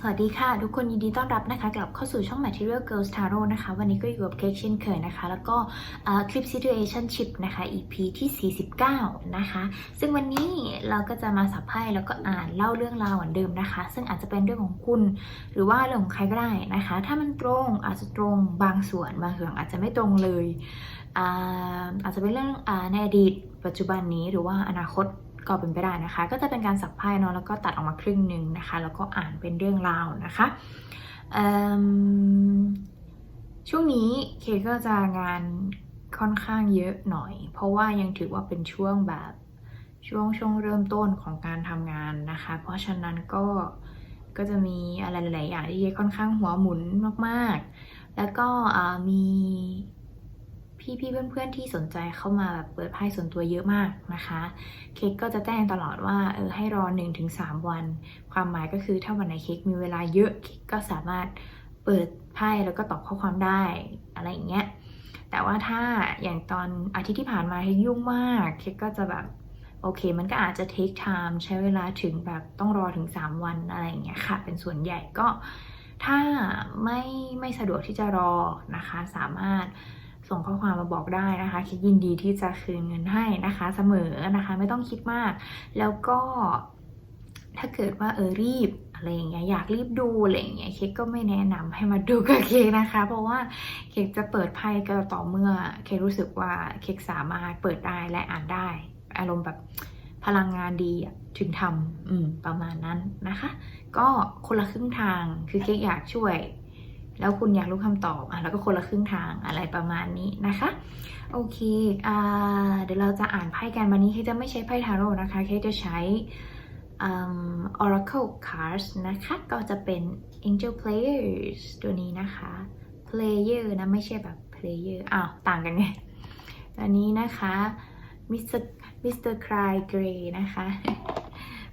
สวัสดีค่ะทุกคนยินดีต้อนรับนะคะกลับเข้าสู่ช่อง Material Girls Tarot นะคะ วันนี้ก็อยู่กับเค้กเช่นเคยนะคะ แล้วก็คลิป Situationship นะคะ EP ที่ 49 นะคะ ซึ่งวันนี้เราก็จะมาสับไพ่แล้วก็อ่านเล่าเรื่องราวเหมือนเดิมนะคะ ซึ่งอาจจะเป็นเรื่องของคุณ หรือว่าเรื่องของใครก็ได้นะคะ ถ้ามันตรงอาจจะตรงบางส่วนบางส่วนอาจจะไม่ตรงเลยอาอาจจะเป็นเรื่องอในอดีตปัจจุบันนี้หรือว่าอนาคต ก็เป็นไปได้นะคะ ก็จะเป็นการสับไพ่เนาะแล้วก็ตัดออกมาครึ่งหนึ่งนะคะ แล้วก็อ่านเป็นเรื่องราวนะคะช่วงนี้เคก็จะงานค่อนข้างเยอะหน่อย เพราะว่ายังถือว่าเป็นช่วงแบบช่วงช่วงเริ่มต้นของการทำงานนะคะ เพราะฉะนั้นก็ก็จะมีอะไรหลายอย่างที่ค่อนข้างหัวหมุนมากๆ แล้วก็มี พี่ๆเพื่อนๆที่สนใจเข้ามาแบบเปิดไพ่ส่วนตัวเยอะมากนะคะ เค้กก็จะแจ้งตลอดว่าเออให้รอ 1-3 วัน ความหมายก็คือถ้าวันไหนเค้กมีเวลาเยอะเค้กก็สามารถเปิดไพ่แล้วก็ตอบข้อความได้อะไรอย่างเงี้ยแต่ว่าถ้าอย่างตอนอาทิตย์ที่ผ่านมาเค้กยุ่งมากเค้กก็จะแบบโอเค มันก็อาจจะ take time ใช้เวลาถึงแบบต้องรอถึง 3 วันอะไรอย่างเงี้ยค่ะ เป็นส่วนใหญ่ก็ถ้าไม่ไม่สะดวกที่จะรอนะคะ สามารถ ส่งข้อความมาบอกได้นะคะคิดยินดีที่จะคืนเงินให้นะคะ เสมอนะคะ ไม่ต้องคิดมาก แล้วก็ถ้าเกิดว่าเออรีบอะไรอย่างเงี้ยอยากรีบดูอะไรอย่างเงี้ยเค้กก็ไม่แนะนำให้มาดูกับเค้กนะคะ เพราะว่าเค้กจะเปิดไพ่ก็ต่อเมื่อเค้กรู้สึกว่าเค้กสามารถเปิดได้และอ่านได้ อารมณ์แบบพลังงานดีถึงทำประมาณนั้นนะคะ ก็คนละครึ่งทางคือเค้กอยากช่วย แล้วคุณอยากรู้คำตอบอะแล้วก็คนละครึ่งทางอะไรประมาณนี้นะคะ โอเคอ่าเดี๋ยวเราจะอ่านไพ่กันวันนี้เคจะไม่ใช้ไพ่ทาโร่นะคะเคจะใช้อืม Oracle Cards นะคะ ก็จะเป็น Angel Players ตัวนี้นะคะ Player นะไม่ใช่แบบ Player อ้าวต่างกันไงตัวนี้นะคะ Mr. Mr. Cry Gray นะคะ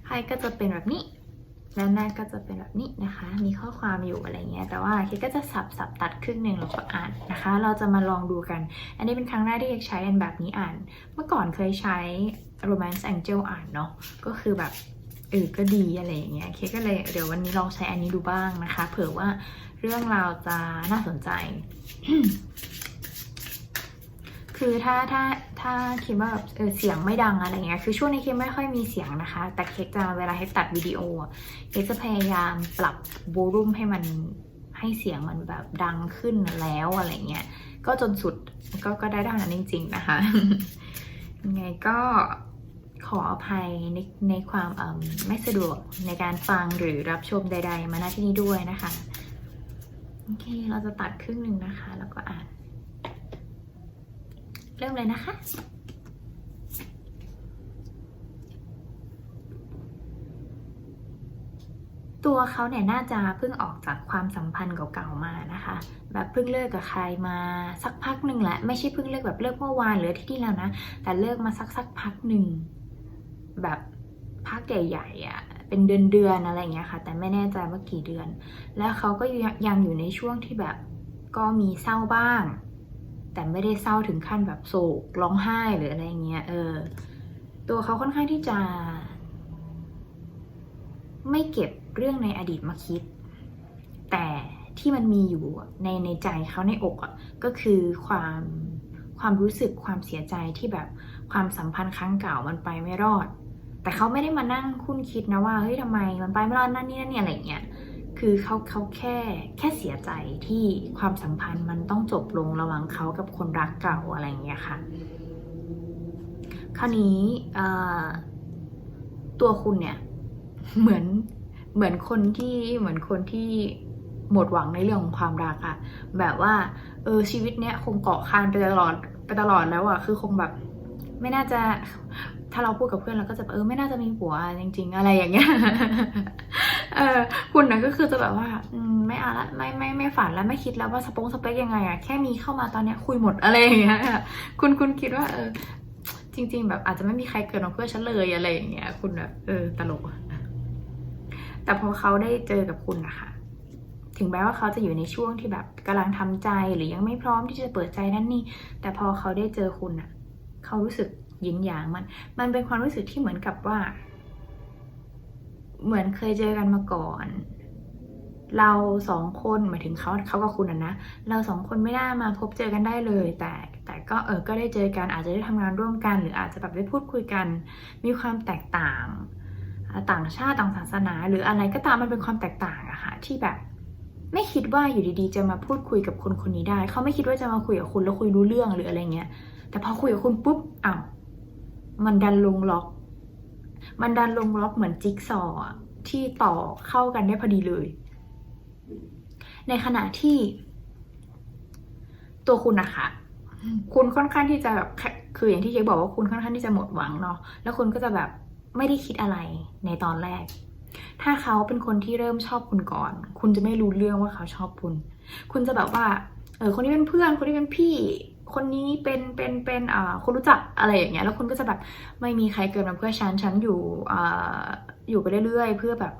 ไพ่ก็จะเป็นแบบนี้ ด้านหน้าก็จะเป็นแบบนี้นะคะ มีข้อความอยู่อะไรเงี้ย แต่ว่าเคก็จะสับสับตัดครึ่งหนึ่งแล้วก็อ่านนะคะ เราจะมาลองดูกัน อันนี้เป็นครั้งแรกที่เคใช้อันแบบนี้อ่าน เมื่อก่อนเคยใช้ Romance Angel อ่านเนาะ ก็คือแบบเออก็ดีอะไรอย่างเงี้ย เคก็เลยเดี๋ยววันนี้ลองใช้อันนี้ดูบ้างนะคะ เผื่อว่าเรื่องราวจะน่าสนใจ คือถ้าถ้าถ้าคิดว่าแบบเออเสียงไม่ดังอะไรเงี้ยคือช่วงนี้เคไม่ค่อยมีเสียงนะคะ แต่เค้กจะเวลาให้ตัดวิดีโออะเคจะพยายามปรับโวลูมให้มันให้เสียงมันแบบดังขึ้นแล้วอะไรเงี้ยก็จนสุดก็ก็ได้ด้านนั้นจริง ๆ นะคะยังไงก็ขออภัยในในความเอิ่มไม่สะดวกในการฟังหรือรับชมใด ๆ มาณที่นี้ด้วยนะคะ โอเค เราจะตัดครึ่งหนึ่งนะคะ แล้วก็อ่าน เริ่มเลยนะคะ ตัวเขาเนี่ยน่าจะเพิ่งออกจากความสัมพันธ์เก่าๆมานะคะ แบบเพิ่งเลิกกับใครมาสักพักหนึ่งแหละไม่ใช่เพิ่งเลิกแบบเลิกเมื่อวานหรือที่ที่แล้วนะ แต่เลิกมาสักสักพักหนึ่งแบบพักใหญ่ๆอะ่ะเป็นเดือนๆอะไรอย่างเงี้ยค่ะ แต่ไม่แน่ใจว่ากี่เดือน แล้วเขาก็ยังอยู่ในช่วงที่แบบก็มีเศร้าบ้าง แต่ไม่ได้เศร้าถึงขั้นแบบโศกร้องไห้หรืออะไรเงี้ยเออ ตัวเขาค่อนข้างที่จะ ไม่เก็บเรื่องในอดีตมาคิด แต่ที่มันมีอยู่ในในใจเขาในอกอะก็คือความความรู้สึกความเสียใจที่แบบความสัมพันธ์ครั้งเก่ามันไปไม่รอด แต่เขาไม่ได้มานั่งคุ้นคิดนะว่าเฮ้ยทำไมมันไปไม่รอดนั่นนี่นั่นเนี่อะไรเงี้ย คือเขาเขาแค่แค่เสียใจที่ความสัมพันธ์มันต้องจบลงระหว่างเขากับคนรักเก่าอะไรอย่างเงี้ยค่ะ คราวนี้ตัวคุณเนี่ยเหมือนเหมือนคนที่เหมือนคนที่หมดหวังในเรื่องของความรักอะแบบว่าเออชีวิตเนี้ยคงเกาะคานไปตลอดไปตลอดแล้วอะคือคงแบบไม่น่าจะถ้าเราพูดกับเพื่อนเราก็จะเออไม่น่าจะมีผัวจริง ๆ อะไรอย่างเงี้ย เออคุณนะก็คือจะแบบว่าอืมไม่เอาละไม่ไม่ไม่ฝันแล้วไม่คิดแล้วว่าสปงสเปคยังไงอะแค่มีเข้ามาตอนเนี้ยคุยหมดอะไรอย่างเงี้ยคุณคุณคิดว่า เออ จริง ๆ แบบอาจจะไม่มีใครเกิดมาเพื่อฉันเลยอะไรอย่างเงี้ย คุณแบบเออตลก แต่พอเขาได้เจอกับคุณนะคะถึงแม้ว่าเขาจะอยู่ในช่วงที่แบบกำลังทำใจหรือยังไม่พร้อมที่จะเปิดใจนั่นนี่ แต่พอเขาได้เจอคุณอะเขารู้สึกยินหยางมัน มันเป็นความรู้สึกที่เหมือนกับว่า เหมือนเคยเจอกันมาก่อน เราสองคนหมายถึงเขาเขากับคุณอะนะเราสองคนไม่ได้มาพบเจอกันได้เลย แต่แต่ก็เออก็ได้เจอกันอาจจะได้ทำงานร่วมกัน หรืออาจจะแบบได้พูดคุยกัน มีความแตกต่าง ต่างชาติต่างศาสนา หรืออะไรก็ตามมันเป็นความแตกต่างอะค่ะที่แบบไม่คิดว่าอยู่ดีๆ จะมาพูดคุยกับคนคนนี้ได้ เขาไม่คิดว่าจะมาคุยกับคุณแล้วคุยรู้เรื่องหรืออะไรเงี้ย แต่พอคุยกับคุณปุ๊บอ้าวมันดันลงล็อก มันดันลงล็อกเหมือนจิ๊กซอว์ที่ต่อเข้ากันได้พอดีเลย ในขณะที่ตัวคุณนะคะคุณค่อนข้างที่จะแบบคืออย่างที่เจ๊บอกว่าคุณค่อนข้างที่จะหมดหวังเนาะแล้วคุณก็จะแบบไม่ได้คิดอะไรในตอนแรก ถ้าเขาเป็นคนที่เริ่มชอบคุณก่อน คุณจะไม่รู้เรื่องว่าเขาชอบคุณ คุณจะแบบว่า เออคนนี้เป็นเพื่อน คนนี้เป็นพี่ คนนี้เป็นเป็นเป็นอ่าคนรู้จักอะไรอย่างเงี้ยแล้วคุณก็จะแบบไม่มีใครเกินมาเพื่อฉันฉันอยู่อ่าอยู่ไปเรื่อยๆ เพื่อแบบ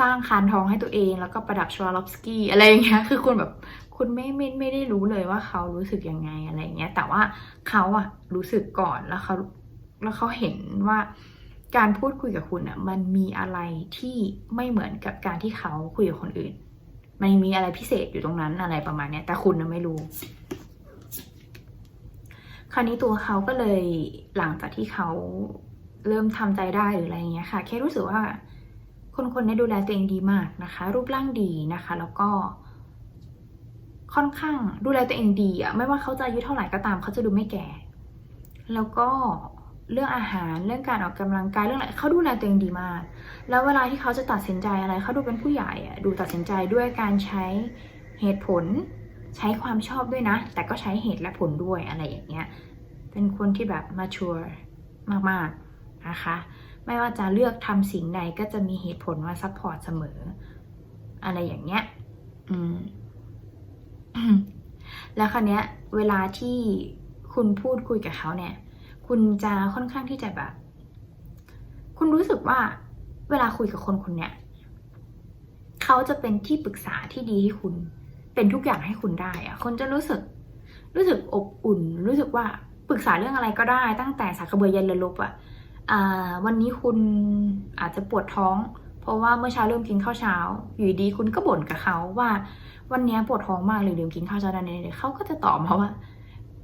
สร้างคานทองให้ตัวเองแล้วก็ประดับชวาลอฟสกี้อะไรอย่างเงี้ยคือคุณแบบคุณไม่ไม่ไม่ได้รู้เลยว่าเขารู้สึกยังไงอะไรอย่างเงี้ยแต่ว่าเขาอะรู้สึกก่อนแล้วเขาแล้วเขาเห็นว่าการพูดคุยกับคุณอะมันมีอะไรที่ไม่เหมือนกับการที่เขาคุยกับคนอื่น มันมีอะไรพิเศษอยู่ตรงนั้นอะไรประมาณเนี้ยแต่คุณนะไม่รู้ ราวนี้ตัวเขาก็เลยหลังจากที่เขาเริ่มทำใจได้หรืออะไรเงี้ยค่ะ แค่รู้สึกว่าคนคนนี้ดูแลตัวเองดีมากนะคะ รูปร่างดีนะคะ แล้วก็ ค่อนข้างดูแลตัวเองดีอะไม่ว่าเขาจะอายุเท่าไหร่ก็ตามเขาจะดูไม่แก่ แล้วก็เรื่องอาหารเรื่องการออกกำลังกายเรื่องอะไรเขาดูแลตัวเองดีมาก แล้วเวลาที่เขาจะตัดสินใจอะไรเขาดูเป็นผู้ใหญ่อะดูตัดสินใจด้วยการใช้เหตุผล ใช้ความชอบด้วยนะ แต่ก็ใช้เหตุและผลด้วยอะไรอย่างเงี้ย เป็นคนที่แบบมาชัวร์มากๆนะคะ ไม่ว่าจะเลือกทำสิ่งใดก็จะมีเหตุผลมาซัพพอร์ตเสมอ อะไรอย่างเงี้ย อืม แล้วคราวเนี้ย เวลาที่คุณพูดคุยกับเขาเนี่ย คุณจะค่อนข้างที่จะแบบ คุณรู้สึกว่า เวลาคุยกับคนคนเนี้ยเขาจะเป็นที่ปรึกษาที่ดีให้คุณ เป็นทุกอย่างให้คุณได้อะคนจะรู้สึก รู้สึกอบอุ่น รู้สึกว่าปรึกษาเรื่องอะไรก็ได้ ตั้งแต่สากกระเบือยันเรือลบอะอ่าวันนี้คุณอาจจะปวดท้อง เพราะว่าเมื่อเช้าเริ่มกินข้าวเช้า อยู่ดีคุณก็บ่นกับเขาว่า วันนี้ปวดท้องมากเลยลืมกินข้าวเช้าดันนี้เขาก็จะตอบมาว่า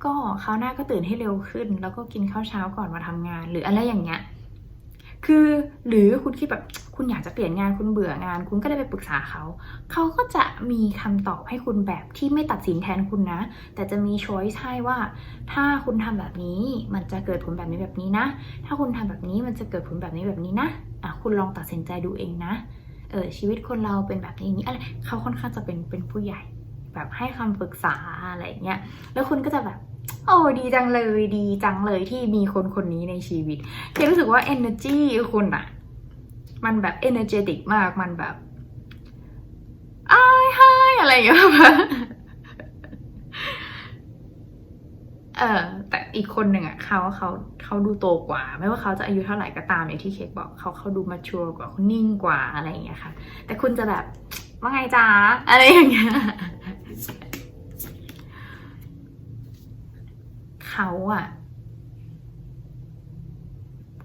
ก็คราวหน้าก็ตื่นให้เร็วขึ้น แล้วก็กินข้าวเช้าก่อนมาทำงาน หรืออะไรอย่างเงี้ย คือหรือคุณคิดแบบ คุณอยากจะเปลี่ยนงานคุณเบื่องาน คุณก็ได้ไปปรึกษาเขา เขาก็จะมีคำตอบให้คุณแบบที่ไม่ตัดสินแทนคุณนะ แต่จะมีช้อยส์ให้ว่า ถ้าคุณทำแบบนี้มันจะเกิดผลแบบนี้แบบนี้นะ ถ้าคุณทำแบบนี้มันจะเกิดผลแบบนี้แบบนี้นะอะคุณลองตัดสินใจดูเองนะเออชีวิตคนเราเป็นแบบนี้นี้อะไรเขาค่อนข้างจะเป็นเป็นผู้ใหญ่ แบบให้คำปรึกษาอะไรเงี้ยแล้วคุณก็จะแบบโอ้ดีจังเลยดีจังเลยที่มีคนคนนี้ในชีวิตเครู้สึกว่า energy คุณอะ มันแบบ energetic มาก มันแบบอ้ายฮอะไรอย่างเงี้ยแบบเออแต่อีกคนหนึ่งอะเขาเขาเขาดูโตกว่า ไม่ว่าเขาจะอายุเท่าไหร่ก็ตามอย่างที่เคกบอกเขาเขาดูมาชัวร์กว่าเขานิ่งกว่าอะไรอย่างเงี้ยค่ะ แต่คุณจะแบบว่าไงจ๊ะอะไรอย่างเงี้ยเขาอะ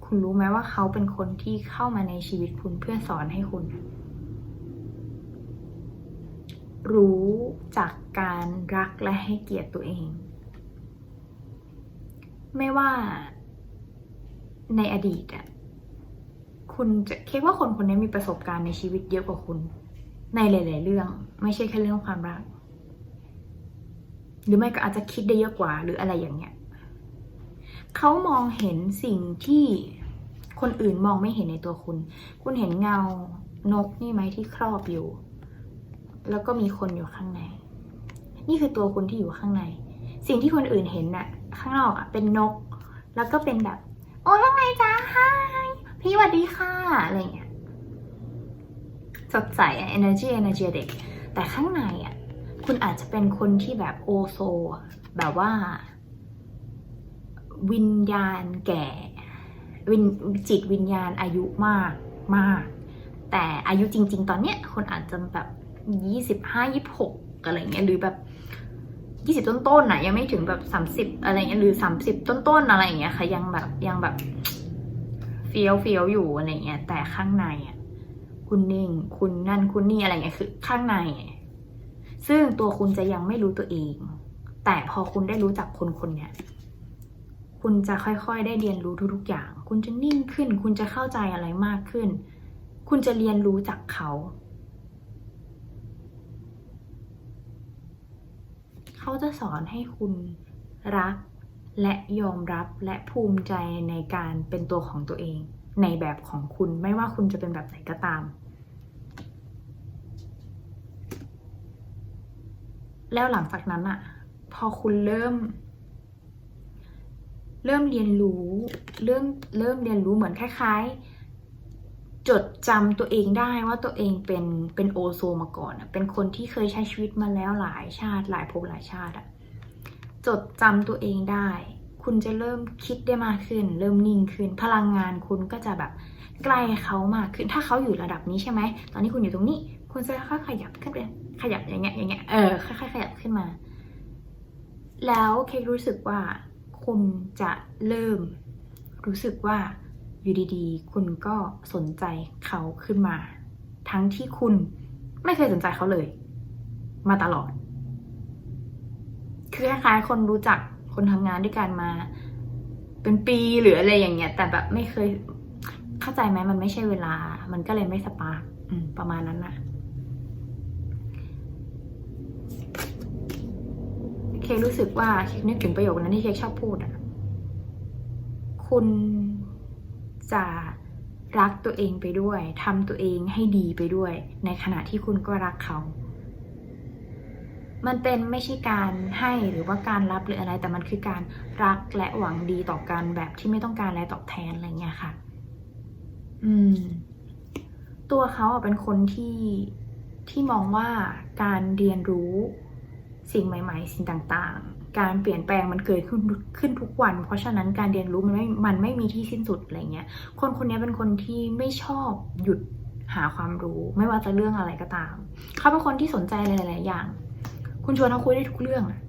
คุณรู้ไหมว่าเขาเป็นคนที่เข้ามาในชีวิตคุณเพื่อสอนให้คุณ รู้จากการรักและให้เกียรติตัวเอง ไม่ว่าในอดีตอะคุณจะคิดว่าคนคนนี้มีประสบการณ์ในชีวิตเยอะกว่าคุณ ในหลาย ๆ เรื่อง ไม่ใช่แค่เรื่องความรัก หรือไม่ก็อาจจะคิดได้เยอะกว่าหรืออะไรอย่างเงี้ยเขามองเห็นสิ่งที่ คนอื่นมองไม่เห็นในตัวคุณ คุณเห็นเงานกนี่ไหมที่ครอบอยู่ แล้วก็มีคนอยู่ข้างใน นี่คือตัวคุณที่อยู่ข้างใน สิ่งที่คนอื่นเห็นน่ะ ข้างนอกอะเป็นนก แล้วก็เป็นแบบ โอ้ยว่าไงจ๊ะฮายพี่สวัสดีค่ะ อะไรเงี้ย สดใสอะ energy energy เด็ก แต่ข้างในอะคุณอาจจะเป็นคนที่แบบโอโซ แบบว่า วิญญาณแก่ วินจิตวิญญาณอายุมากมาก แต่อายุจริง ๆ ตอนเนี้ยคนอาจจะแบบยี่สิบห้ายี่หกอะไรเงี้ยหรือแบบยี่สิบต้นๆน่ะยังไม่ถึงแบบสามสิบอะไรเงี้ยหรือสามสิบต้นๆอะไรเงี้ยค่ะยังแบบยังแบบเฟี้ยวเฟี้ยวอยู่อะไรเงี้ยแต่ข้างในอะคุณนิ่งคุณนั่นคุณนี่อะไรเงี้ยคือข้างใน ซึ่งตัวคุณจะยังไม่รู้ตัวเอง แต่พอคุณได้รู้จักคนคนเนี้ย คุณจะค่อยๆ ได้เรียนรู้ทุกๆอย่าง คุณจะนิ่งขึ้น คุณจะเข้าใจอะไรมากขึ้น คุณจะเรียนรู้จากเขา เขาจะสอนให้คุณรักและยอมรับและภูมิใจในการเป็นตัวของตัวเอง ในแบบของคุณไม่ว่าคุณจะเป็นแบบไหนก็ตาม แล้วหลังจากนั้นอะพอคุณเริ่ม เริ่มเรียนรู้เริ่มเริ่มเรียนรู้เหมือนคล้ายๆ จดจำตัวเองได้ว่าตัวเองเป็นเป็นโอโซมาก่อนอะเป็นคนที่เคยใช้ชีวิตมาแล้วหลายชาติ หลายภพหลายชาติอะจดจำตัวเองได้ คุณจะเริ่มคิดได้มากขึ้น เริ่มนิ่งขึ้น พลังงานคุณก็จะแบบใกล้เขามากขึ้นถ้าเขาอยู่ระดับนี้ใช่ไหมตอนนี้คุณอยู่ตรงนี้ คุณจะค่อยๆขยับขึ้นไปขยับอย่างเงี้ยอย่างเงี้ยเออค่อยๆขยับขึ้นมา แล้วเคกรู้สึกว่า คุณจะเริ่มรู้สึกว่าอยู่ดีๆ คุณก็สนใจเขาขึ้นมา ทั้งที่คุณไม่เคยสนใจเขาเลย มาตลอด คือคล้ายๆคนรู้จักคนทำงานด้วยกันมา เป็นปีหรืออะไรอย่างเงี้ย แต่แบบไม่เคยเข้าใจไหมมันไม่ใช่เวลา มันก็เลยไม่สปาร์ประมาณนั้นนะเค้กรู้สึกว่าเค้กนึกถึงประโยคนั้นที่เค้กชอบพูดอะคุณจะรักตัวเองไปด้วยทำตัวเองให้ดีไปด้วย ในขณะที่คุณก็รักเขา มันเป็นไม่ใช่การให้หรือว่าการรับหรืออะไร แต่มันคือการรักและหวังดีต่อกันแบบที่ไม่ต้องการอะไรตอบแทนอะไรเงี้ยค่ะ อืม ตัวเขาเป็นคนที่ที่มองว่าการเรียนรู้ สิ่งใหม่ ๆ สิ่งต่างๆ การเปลี่ยนแปลงมันเกิดขึ้นขึ้นทุกวัน เพราะฉะนั้นการเรียนรู้มันไม่ มันไม่มีที่สิ้นสุดอะไรเงี้ย คนคนนี้เป็นคนที่ไม่ชอบหยุดหาความรู้ไม่ว่าจะเรื่องอะไรก็ตาม เขาเป็นคนที่สนใจหลาย ๆ อย่าง คุณชวนเขาคุยได้ทุกเรื่องอะ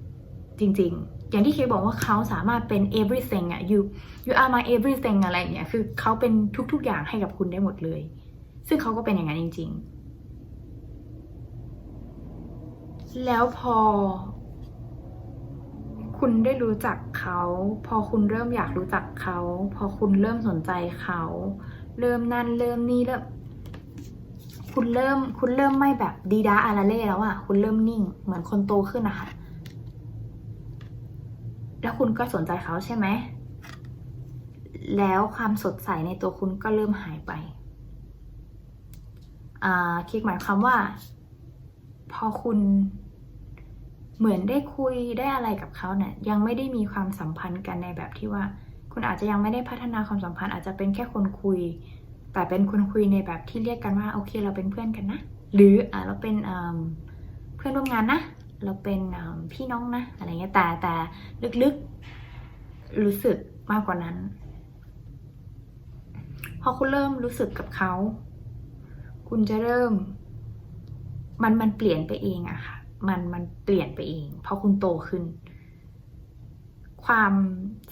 จริง ๆ อย่างที่เคบอกว่าเขาสามารถเป็น everything อะ you you are my everything อะไรเงี้ย คือเขาเป็นทุก ๆ อย่างให้กับคุณได้หมดเลย ซึ่งเขาก็เป็นอย่างนั้นจริง ๆ แล้วพอ คุณได้รู้จักเขา พอคุณเริ่มอยากรู้จักเขา พอคุณเริ่มสนใจเขา เริ่มนั่นเริ่มนี่เริ่มคุณเริ่มคุณเริ่มไม่แบบดีดาอาราเล่แล้วอะคุณเริ่มนิ่ง เหมือนคนโตขึ้นนะคะแล้วคุณก็สนใจเขาใช่ไหม แล้วความสดใสในตัวคุณก็เริ่มหายไป อ่าคิดหมายความว่า พอคุณเหมือนได้คุยได้อะไรกับเขาเนี่ยยังไม่ได้มีความสัมพันธ์กันในแบบที่ว่า คุณอาจจะยังไม่ได้พัฒนาความสัมพันธ์ อาจจะเป็นแค่คนคุย แต่เป็นคนคุยในแบบที่เรียกกันว่าโอเคเราเป็นเพื่อนกันนะ หรืออ่าเราเป็นเพื่อนร่วมงานนะ เราเป็นพี่น้องนะอะไรเงี้ยแต่แต่ลึกๆรู้สึกมากกว่านั้น พอคุณเริ่มรู้สึกกับเขา คุณจะเริ่ม มันมันเปลี่ยนไปเองอะค่ะ มันมันเปลี่ยนไปเองเพราะคุณโตขึ้น ความ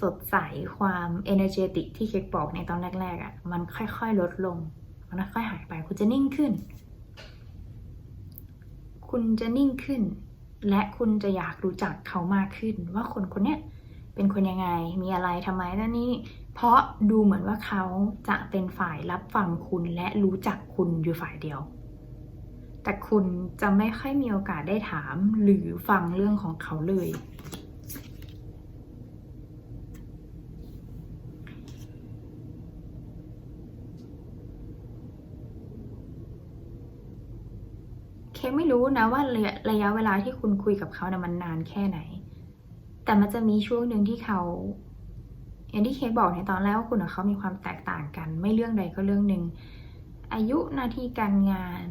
สดใสความ energetic ที่เค้กบอกในตอนแรกๆอะ่ะมันค่อยๆลดลง มันค่อยๆหายไป คุณจะนิ่งขึ้น คุณจะนิ่งขึ้น และคุณจะอยากรู้จักเขามากขึ้น ว่าคนคนเนี้ยเป็นคนยังไง มีอะไรทำไมนั่นนี่ เพราะดูเหมือนว่าเขาจะเป็นฝ่ายรับฟังคุณและรู้จักคุณอยู่ฝ่ายเดียว แต่คุณจะไม่ค่อยมีโอกาสได้ถามหรือฟังเรื่องของเขาเลย เคไม่รู้นะว่าระยะเวลาที่คุณคุยกับเขานะ่ะมันนานแค่ไหน แต่มันจะมีช่วงหนึ่งที่เขาอย่างที่เคบอกในตอนแรกว่าคุณกับเขามีความแตกต่างกัน ไม่เรื่องใดก็เรื่องหนึ่งอายุหน้าที่การงาน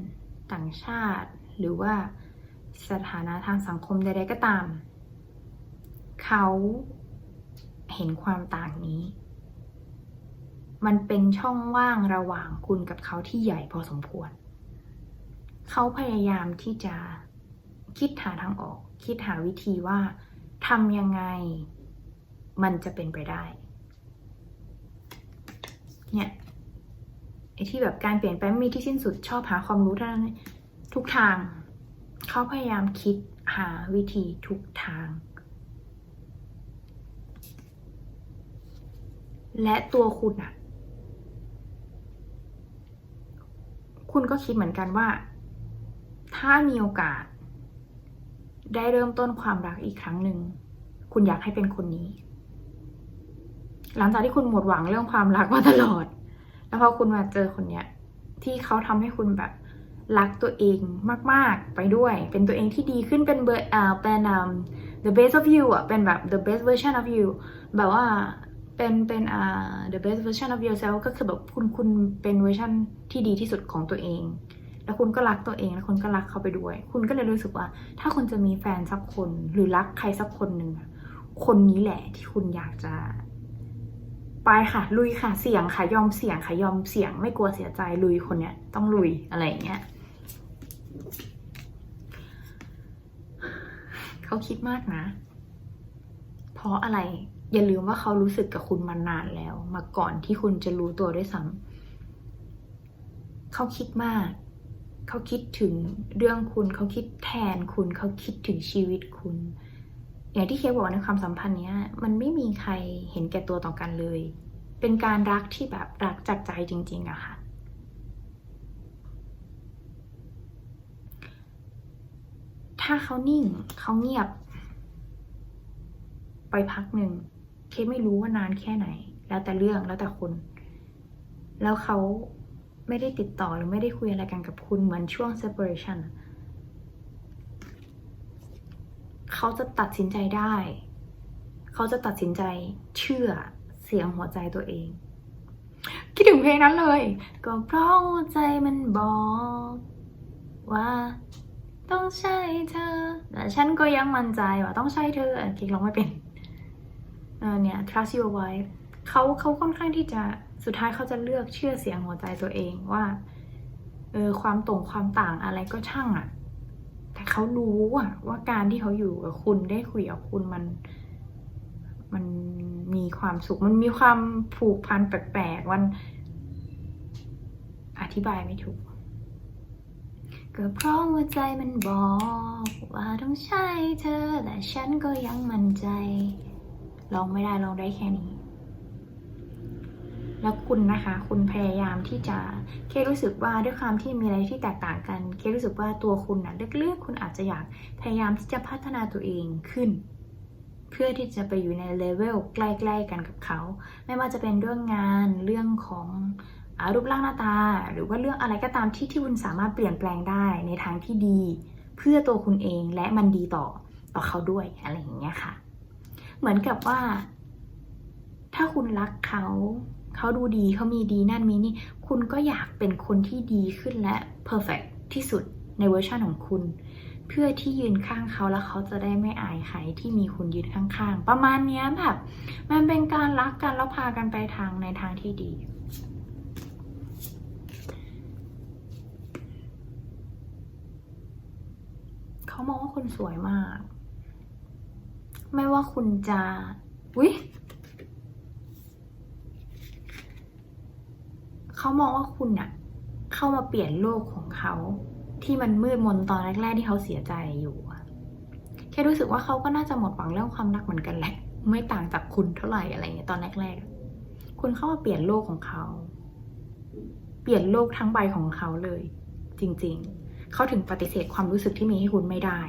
ต่างชาติ หรือว่าสถานะทางสังคมใดๆก็ตาม เขาเห็นความต่างนี้ มันเป็นช่องว่างระหว่างคุณกับเขาที่ใหญ่พอสมควร เขาพยายามที่จะคิดหาทางออก คิดหาวิธีว่าทำยังไงมันจะเป็นไปได้ เนี่ย ไอ้ที่แบบการเปลี่ยนแปลงไม่มีที่สิ้นสุดชอบหาความรู้เท่านั้นทุกทาง เขาพยายามคิดหาวิธีทุกทาง และตัวคุณอะคุณก็คิดเหมือนกันว่า ถ้ามีโอกาส ได้เริ่มต้นความรักอีกครั้งหนึ่ง คุณอยากให้เป็นคนนี้ หลังจากที่คุณหมดหวังเรื่องความรักมาตลอด แล้วพอคุณมาเจอคนเนี้ยที่เขาทำให้คุณแบบรักตัวเองมาก ๆ ไปด้วย เป็นตัวเองที่ดีขึ้นเป็นเบอร์อ่าเป็นอ่า the best of you อะ เป็นแบบ the best version of you แบบว่าเป็นเป็นอ่า the best version of yourself ก็คือแบบคุณคุณเป็นเวอร์ชันที่ดีที่สุดของตัวเอง แล้วคุณก็รักตัวเองแล้วคุณก็รักเขาไปด้วย คุณก็เลยรู้สึกว่า ถ้าคุณจะมีแฟนสักคนหรือรักใครสักคนหนึ่งคนนี้แหละที่คุณอยากจะ ไปค่ะ ลุยค่ะ เสี่ยงค่ะ ยอมเสี่ยงค่ะ ยอมเสี่ยง ไม่กลัวเสียใจ ลุยคนเนี้ย ต้องลุยอะไรอย่างเงี้ย เขาคิดมากนะ เพราะอะไร อย่าลืมว่าเขารู้สึกกับคุณมานานแล้ว มาก่อนที่คุณจะรู้ตัวด้วยซ้ำเขาคิดมาก เขาคิดถึงเรื่องคุณ เขาคิดแทนคุณ เขาคิดถึงชีวิตคุณ อย่างที่เคบอกในความสัมพันธ์เนี้ยมันไม่มีใครเห็นแก่ตัวต่อกันเลย เป็นการรักที่แบบรักจากใจจริง ๆอะค่ะ ถ้าเขานิ่งเขาเงียบ ไปพักหนึ่ง เคไม่รู้ว่านานแค่ไหน แล้วแต่เรื่องแล้วแต่คน แล้วเขาไม่ได้ติดต่อหรือไม่ได้คุยอะไรกันกับคุณเหมือนช่วง separation อะ เขาจะตัดสินใจได้ เขาจะตัดสินใจเชื่อเสียงหัวใจตัวเอง คิดถึงเพลงนั้นเลย ก็เพราะหัวใจมันบอก ว่า ต้องใช่เธอแต่ฉันก็ยังมั่นใจว่าต้องใช่เธอเค้กร้องไม่เป็นเออเนี่ย trust your wife เขาเขาค่อนข้างที่จะสุดท้ายเขาจะเลือกเชื่อเสียงหัวใจตัวเองว่าเออความตรงความต่างอะไรก็ช่างอะ่ะ แต่เขารู้อะว่าการที่เขาอยู่กับคุณได้คุยกับคุณมัน มันมีความสุข มันมีความผูกพันแปลกๆมันอธิบายไม่ถูก ก็เพราะหัวใจมันบอก ว่าต้องใช่เธอ แต่ฉันก็ยังมั่นใจลองไม่ได้ลองได้แค่นี้ แล้วคุณนะคะ คุณพยายามที่จะเครู้สึกว่าด้วยความที่มีอะไรที่แตกต่างกัน เครู้สึกว่าตัวคุณนะลึกๆคุณอาจจะอยากพยายามที่จะพัฒนาตัวเองขึ้น เพื่อที่จะไปอยู่ในเลเวลใกล้ๆกันกับเขา ไม่ว่าจะเป็นเรื่องงานเรื่องของอรูปร่างหน้าตา หรือว่าเรื่องอะไรก็ตามที่ที่คุณสามารถเปลี่ยนแปลงได้ในทางที่ดี เพื่อตัวคุณเองและมันดีต่อต่อเขาด้วยอะไรอย่างเงี้ยค่ะ เหมือนกับว่า ถ้าคุณรักเขา เขาดูดีเขามีดีนั่นมีนี่ คุณก็อยากเป็นคนที่ดีขึ้นและ perfect ที่สุดในเวอร์ชันของคุณ เพื่อที่ยืนข้างเขาแล้วเขาจะได้ไม่อายใครที่มีคุณยืนข้างๆ ประมาณนี้แบบ มันเป็นการรักกันแล้วพากันไปทางในทางที่ดีเขามองว่าคุณสวยมาก ไม่ว่าคุณจะวิ เขามองว่าคุณน่ะเข้ามาเปลี่ยนโลกของเขา ที่มันมืดมนตอนแรกๆที่เขาเสียใจอยู่แค่รู้สึกว่าเขาก็น่าจะหมดหวังเรื่องความรักเหมือนกันแหละ ไม่ต่างจากคุณเท่าไหร่อะไรเงี้ยตอนแรกๆ คุณเข้ามาเปลี่ยนโลกของเขา เปลี่ยนโลกทั้งใบของเขาเลย จริง ๆ เขาถึงปฏิเสธความรู้สึกที่มีให้คุณไม่ได้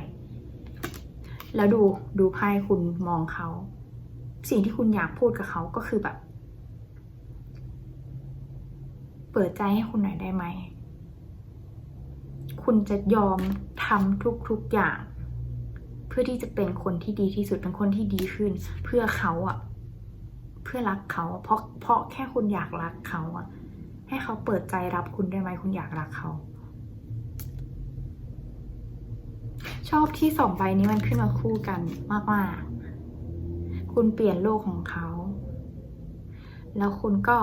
แล้วดูดูไพ่คุณมองเขา สิ่งที่คุณอยากพูดกับเขาก็คือแบบ เปิดใจให้คุณหน่อยได้ไหม คุณจะยอมทำทุกๆอย่าง เพื่อที่จะเป็นคนที่ดีที่สุดเป็นคนที่ดีขึ้น เพื่อเขาอะเพื่อรักเขาเพราะเพราะแค่คุณอยากรักเขาอะให้เขาเปิดใจรับคุณได้ไหมคุณอยากรักเขา ชอบที่สองใบนี้มันขึ้นมาคู่กันมากๆ คุณเปลี่ยนโลกของเขา แล้วคุณก็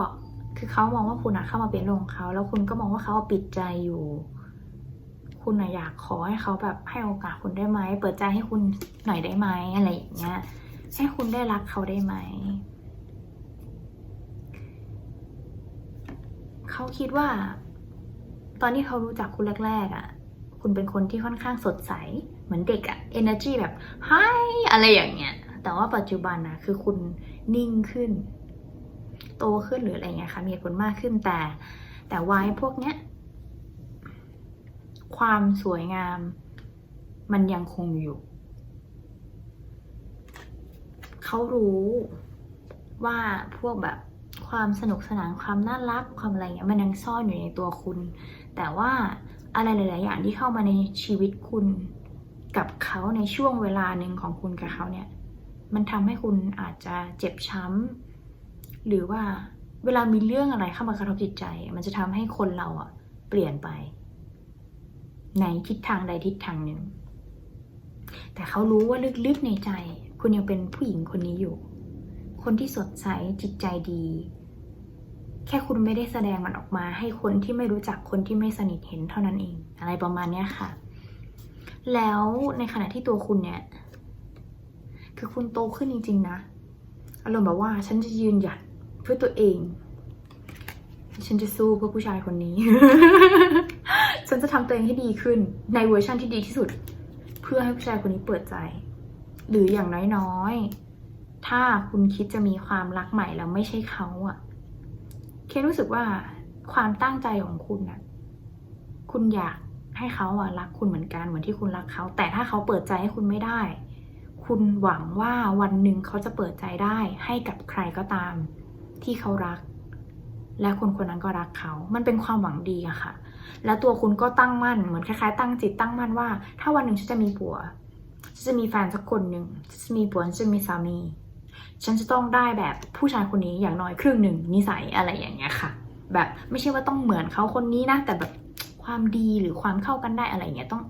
คือเขามองว่าคุณอะเข้ามาเปลี่ยนโลกของเขา แล้วคุณก็มองว่าเขาปิดใจอยู่ คุณอะอยากขอให้เขาแบบให้โอกาสคุณได้ไหม เปิดใจให้คุณหน่อยได้ไหมอะไรอย่างเงี้ย ให้คุณได้รักเขาได้ไหม เขาคิดว่า ตอนที่เขารู้จักคุณแรกๆอะ่ะ คุณเป็นคนที่ค่อนข้างสดใส เหมือนเด็กอะ่ะ energy แบบ hi อะไรอย่างเงี้ย แต่ว่าปัจจุบันนะคือคุณนิ่งขึ้น โตขึ้นหรืออะไรเงี้ยค่ะมีผลมากขึ้นแต่ แต่วายพวกเนี้ยความสวยงามมันยังคงอยู่ เขารู้ว่าพวกแบบความสนุกสนานความน่ารักความอะไรเงี้ยมันยังซ่อนอยู่ในตัวคุณ แต่ว่าอะไรหลาย ๆ อย่างที่เข้ามาในชีวิตคุณกับเขาในช่วงเวลาหนึ่งของคุณกับเขาเนี่ย มันทำให้คุณอาจจะเจ็บช้ำ หรือว่าเวลามีเรื่องอะไรเข้ามากระทบจิตใจ มันจะทำให้คนเราอะเปลี่ยนไป ในทิศทางใดทิศทางหนึ่ง แต่เขารู้ว่าลึกๆในใจ คุณยังเป็นผู้หญิงคนนี้อยู่ คนที่สดใสจิตใจดี แค่คุณไม่ได้แสดงมันออกมา ให้คนที่ไม่รู้จักคนที่ไม่สนิทเห็นเท่านั้นเอง อะไรประมาณเนี้ยค่ะ แล้วในขณะที่ตัวคุณเนี่ย คือคุณโตขึ้นจริง ๆ นะอารมณ์แบบว่าฉันจะยืนหยัด เพื่อตัวเอง ฉันจะสู้เพื่อผู้ชายคนนี้ ฉันจะทำตัวเองให้ดีขึ้น ในเวอร์ชั่นที่ดีที่สุด เพื่อให้ผู้ชายคนนี้เปิดใจ หรืออย่างน้อยๆ ถ้าคุณคิดจะมีความรักใหม่แล้วไม่ใช่เขาอะเครู้สึกว่าความตั้งใจของคุณน่ะคุณอยากให้เขาอะรักคุณเหมือนกันเหมือนที่คุณรักเขา แต่ถ้าเขาเปิดใจให้คุณไม่ได้ คุณหวังว่าวันหนึ่งเขาจะเปิดใจได้ให้กับใครก็ตาม ที่เขารัก และคนคนนั้นก็รักเขา มันเป็นความหวังดีอะค่ะ แล้วตัวคุณก็ตั้งมั่น เหมือนคล้ายๆ ตั้งจิตตั้งมั่นว่า ถ้าวันหนึ่งฉันจะมีผัวฉันจะมีแฟนสักคนหนึ่งฉันจะมีผัวฉันจะมีสามี ฉันจะต้องได้แบบผู้ชายคนนี้อย่างน้อยครึ่งหนึ่งนิสัยอะไรอย่างเงี้ยค่ะ แบบไม่ใช่ว่าต้องเหมือนเขาคนนี้นะ แต่แบบความดีหรือความเข้ากันได้อะไรเงี้ยต้อง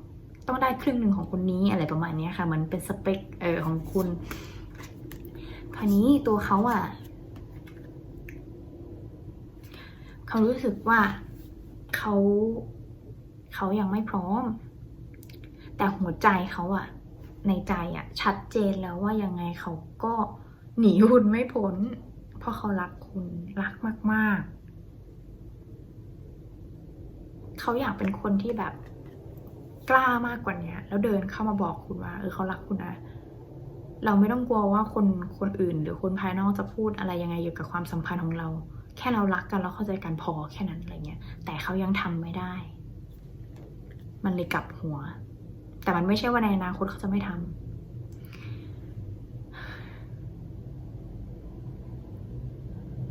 ต้องได้ครึ่งหนึ่งของคนนี้อะไรประมาณเนี้ยค่ะเหมันเป็นสเปคเออของคุณ คราวนี้ตัวเขาอะ เขารู้สึกว่าเขาเขายังไม่พร้อม แต่หัวใจเขาอะในใจอะชัดเจนแล้วว่ายังไงเขาก็หนีคุณไม่พ้น เพราะเขารักคุณรักมาก ๆ เขาอยากเป็นคนที่แบบกล้ามากกว่านี้แล้วเดินเข้ามาบอกคุณว่าเออเขารักคุณนะเราไม่ต้องกลัวว่าคนคนอื่น หรือคนภายนอกจะพูดอะไรยังไงเกี่ยวกับความสัมพันธ์ของเรา แค่เรารักกันแล้วเข้าใจกันพอแค่นั้นอะไรเงี้ย แต่เขายังทำไม่ได้ มันเลยกลับหัว แต่มันไม่ใช่ว่าในอนาคตเขาจะไม่ทำ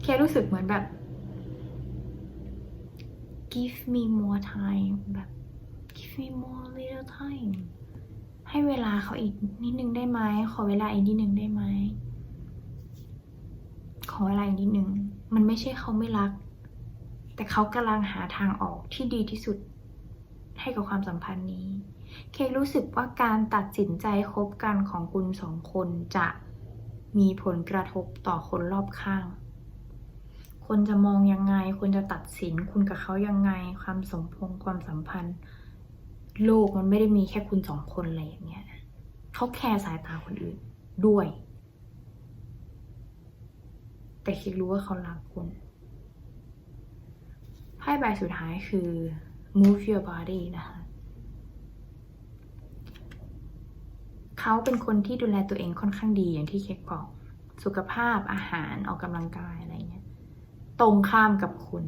แค่รู้สึกเหมือนแบบ give me more time แบบ give me more little time ให้เวลาเขาอีกนิดนึงได้ไหม ขอเวลาอีกนิดนึงได้ไหม ขอเวลาอีกนิดนึง มันไม่ใช่เขาไม่รัก แต่เขากำลังหาทางออกที่ดีที่สุด ให้กับความสัมพันธ์นี้ เครู้สึกว่าการตัดสินใจคบกันของคุณสองคนจะมีผลกระทบต่อคนรอบข้าง คนจะมองยังไง คนจะตัดสินคุณกับเขายังไง ความสมพงความสัมพันธ์ โลกมันไม่ได้มีแค่คุณสองคนอะไรอย่างเงี้ยเขาแคร์สายตาคนอื่นด้วย แต่คิดรู้ว่าเขารักคุณไพ่ใบสุดท้ายคือ move your body นะคะเขาเป็นคนที่ดูแลตัวเองค่อนข้างดีอย่างที่เค้กบอก สุขภาพอาหารออกกำลังกายอะไรเงี้ย ตรงข้ามกับคุณ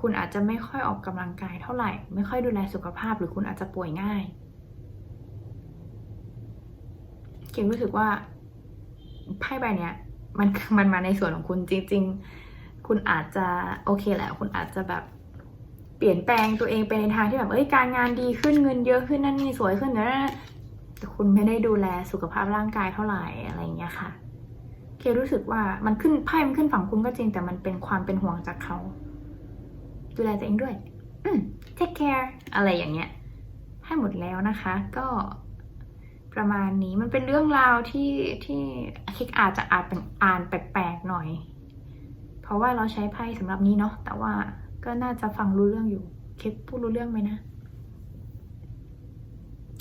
คุณอาจจะไม่ค่อยออกกำลังกายเท่าไหร่ ไม่ค่อยดูแลสุขภาพหรือคุณอาจจะป่วยง่าย เก่งรู้สึกว่า ไพ่ใบเนี้ยมันมันมาในส่วนของคุณจริง ๆ คุณอาจจะโอเคแหละ คุณอาจจะแบบเปลี่ยนแปลงตัวเองไปในทางที่แบบเอ้ยการงานดีขึ้นเงินเยอะขึ้นนั่นนี่สวยขึ้นนะแต่คุณไม่ได้ดูแลสุขภาพร่างกายเท่าไหร่อะไรอย่างเงี้ยค่ะ เครู้สึกว่ามันขึ้นไพ่มันขึ้นฝั่งคุณก็จริง แต่มันเป็นความเป็นห่วงจากเขา ดูแลตัวเองด้วย อืม take care อะไรอย่างเงี้ยให้หมดแล้วนะคะ ก็ ประมาณนี้มันเป็นเรื่องราวที่ที่คิกอาจจะอาจเป็นอ่านแปลกๆหน่อย เพราะว่าเราใช้ไพ่สำหรับนี้เนาะแต่ว่าก็น่าจะฟังรู้เรื่องอยู่เค้กพูดรู้เรื่องไหมนะ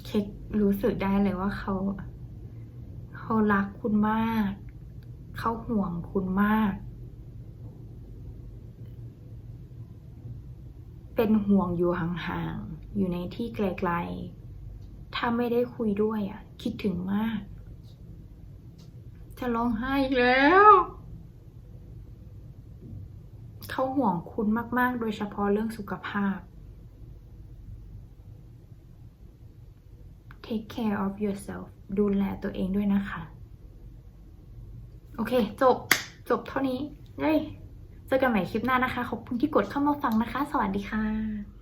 เค้กรู้สึกได้เลยว่าเขาเขารักคุณมาก เขาห่วงคุณมาก เป็นห่วงอยู่ห่างๆอยู่ในที่ไกลๆ ถ้าไม่ได้คุยด้วยอะ คิดถึงมาก จะร้องไห้อีกแล้ว เขาห่วงคุณมาก ๆ โดยเฉพาะเรื่องสุขภาพ take care of yourself ดูแลตัวเองด้วยนะคะ โอเค จบ จบเท่านี้เย้ยเจอกันใหม่คลิปหน้านะคะ ขอบคุณที่กดเข้ามาฟังนะคะ สวัสดีค่ะ